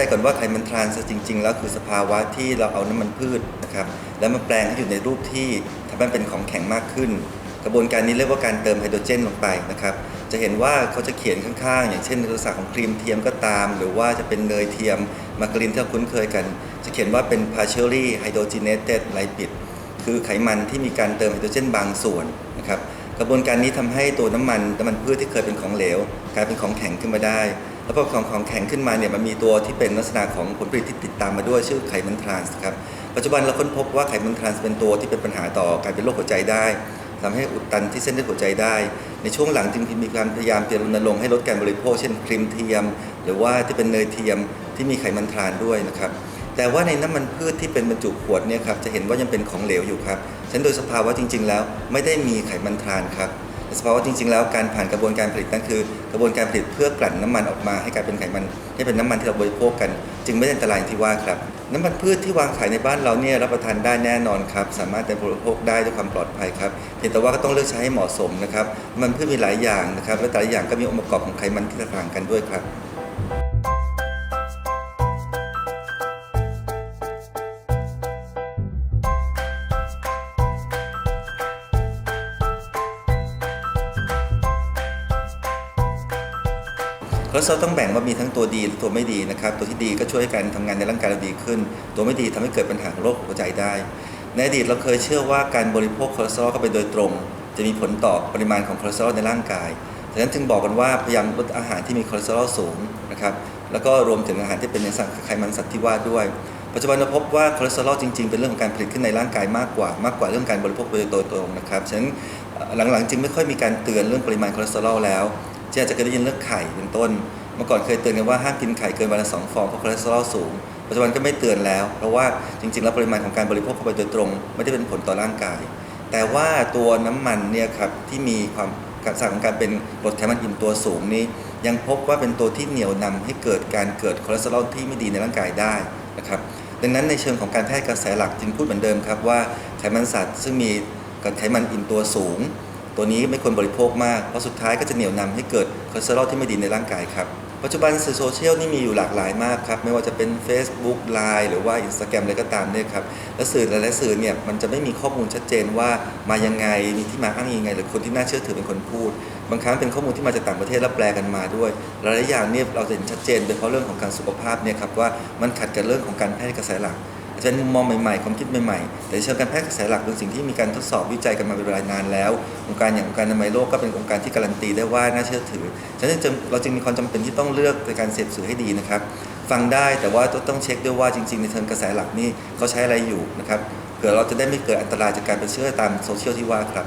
ใจก่อนว่าไขมันทรานส์จริง ๆ แล้วคือสภาวะที่เราเอาน้ำมันพืชนะครับแล้วมาแปลงให้อยู่ในรูปที่ทำให้มันเป็นของแข็งมากขึ้น กระบวนการนี้เรียกว่าการเติมไฮโดรเจนลงไปนะครับจะเห็นว่าเขาจะเขียนข้างๆ อย่างเช่นในลักษณะของครีมเทียมก็ตาม หรือว่าจะเป็นเนยเทียมมาการีนที่เราคุ้นเคยกัน จะเขียนว่าเป็น partially hydrogenated lipid คือไขมันที่มีการเติมไฮโดรเจนบางส่วนนะครับ กระบวนการนี้ทำให้ตัวน้ำมันน้ำมันพืชที่เคยเป็นของเหลวกลายเป็นของแข็งขึ้นมาได้ แล้วพอของของแข็งขึ้นมาเนี่ยมันมีตัวที่เป็นลักษณะของผลผลิตที่ติดตามมาด้วยชื่อไขมันทรานส์ครับปัจจุบันเราค้นพบว่าไขมันทรานส์เป็นตัวที่เป็นปัญหาต่อการเป็นโรคหัวใจได้ทำให้อุดตันที่เส้นเลือดหัวใจได้ ในช่วงหลังจึงมีการพยายามเปลี่ยนรณรงค์ให้ลดการบริโภคเช่นครีมเทียม หรือว่าที่เป็นเนยเทียมที่มีไขมันทรานด้วยนะครับ แต่ว่าในน้ำมันพืชที่เป็นบรรจุขวดเนี่ยครับจะเห็นว่ายังเป็นของเหลวอยู่ครับฉะนั้นโดยสภาวะจริง ๆ แล้วไม่ได้มีไขมันทรานครับแต่สภาวะจริง ๆ แล้วการผ่านกระบวนการผลิตนั่นคือ กระบวนการผลิตเพื่อกลั่นน้ำมันออกมาให้กลายเป็นไขมันให้เป็นน้ำมันที่เราบริโภคกัน จึงไม่ได้อันตรายอย่างที่ว่าครับน้ำมันพืชที่วางขายในบ้านเราเนี่ยรับประทานได้แน่นอนครับสามารถจะบริโภคได้ด้วยความปลอดภัยครับเพียงแต่ว่าก็ต้องเลือกใช้ให้เหมาะสมนะครับมันพืชมีหลายอย่างนะครับและแต่ละอย่างก็มีองค์ประกอบของไขมันที่แตกต่างกันด้วยครับ คอเลสเตอรอลต้องแบ่งว่ามีทั้งตัวดีและตัวไม่ดีนะครับ ตัวที่ดีก็ช่วยให้การทำงานในร่างกายเราดีขึ้น ตัวไม่ดีทำให้เกิดปัญหาโรคหัวใจได้ ในอดีตเราเคยเชื่อว่าการบริโภคคอเลสเตอรอลเข้าไปโดยตรง จะมีผลต่อปริมาณของคอเลสเตอรอลในร่างกายดังนั้นจึงบอกกันว่าพยายามลดอาหารที่มีคอเลสเตอรอลสูงนะครับ แล้วก็รวมถึงอาหารที่เป็นในสัตว์ไขมันสัตว์ที่ว่าด้วย ปัจจุบันเราพบว่าคอเลสเตอรอลจริงๆ เป็นเรื่องของการผลิตขึ้นในร่างกายมากกว่ามากกว่าเรื่องการบริโภคโดยตรงนะครับ ฉะนั้นหลังๆจึงไม่ค่อยมีการเตือนเรื่องปริมาณคอเลสเตอรอลแล้ว เช่นอาจจะเคยได้ยินเรื่องไข่เป็นต้น เมื่อก่อนเคยเตือนกันว่าห้ามกินไข่เกินวันละสองฟองเพราะคอเลสเตอรอลสูง ปัจจุบันก็ไม่เตือนแล้ว เพราะว่าจริงๆแล้วปริมาณของการบริโภคเข้าไปโดยตรง ไม่ได้เป็นผลต่อร่างกาย แต่ว่าตัวน้ำมันเนี่ยครับที่มีความการสารของการเป็นกรดไขมันอิ่มตัวสูงนี้ ยังพบว่าเป็นตัวที่เหนี่ยวนำให้เกิดการเกิดคอเลสเตอรอลที่ไม่ดีในร่างกายได้นะครับดังนั้นในเชิงของการแพทย์กระแสหลักจึงพูดเหมือนเดิมครับว่าไขมันสัตว์ซึ่งมีกรดไขมันอิ่มตัวสูง ตัวนี้ไม่ควรบริโภคมาก เพราะสุดท้ายก็จะเหนี่ยวนำให้เกิดคอเลสเตอรอลที่ไม่ดีในร่างกายครับ ปัจจุบันสื่อโซเชียลนี่มีอยู่หลากหลายมากครับ ไม่ว่าจะเป็น Facebook Line หรือว่า Instagram อะไรก็ตามเนี่ยครับ และสื่อหลายๆสื่อเนี่ยมันจะไม่มีข้อมูลชัดเจนว่ามายังไง มีที่มาอ้างยังไง หรือคนที่น่าเชื่อถือเป็นคนพูด บางครั้งเป็นข้อมูลที่มาจากต่างประเทศแล้วแปลกันมาด้วย หลายๆอย่างเนี่ยเราจะเห็นชัดเจนเป็นเพาะเรื่องของการสุขภาพเนี่ยครับว่ามันขัดกับเรื่องของการแพทย์กระแสหลัก อาจะเป็นมุมมองใหม่ๆ ความคิดใหม่ๆ แต่เชิงการแพทย์กระแสหลักเป็นสิ่งที่มีการทดสอบวิจัยกันมาเป็นเวลานานแล้วองค์การอย่างองค์การอนามัยโลกก็เป็นองค์การที่การันตีได้ว่าน่าเชื่อถือฉะนั้นจึงเราจึงมีความจำเป็นที่ต้องเลือกในการเสพสื่อให้ดีนะครับฟังได้แต่ว่าต้องเช็คด้วยว่าจริง ๆ ในเชิงกระแสหลักนี่เขาใช้อะไรอยู่นะครับเผื่อเราจะได้ไม่เกิดอันตรายจากการไปเชื่อตามโซเชียลที่ว่าครับ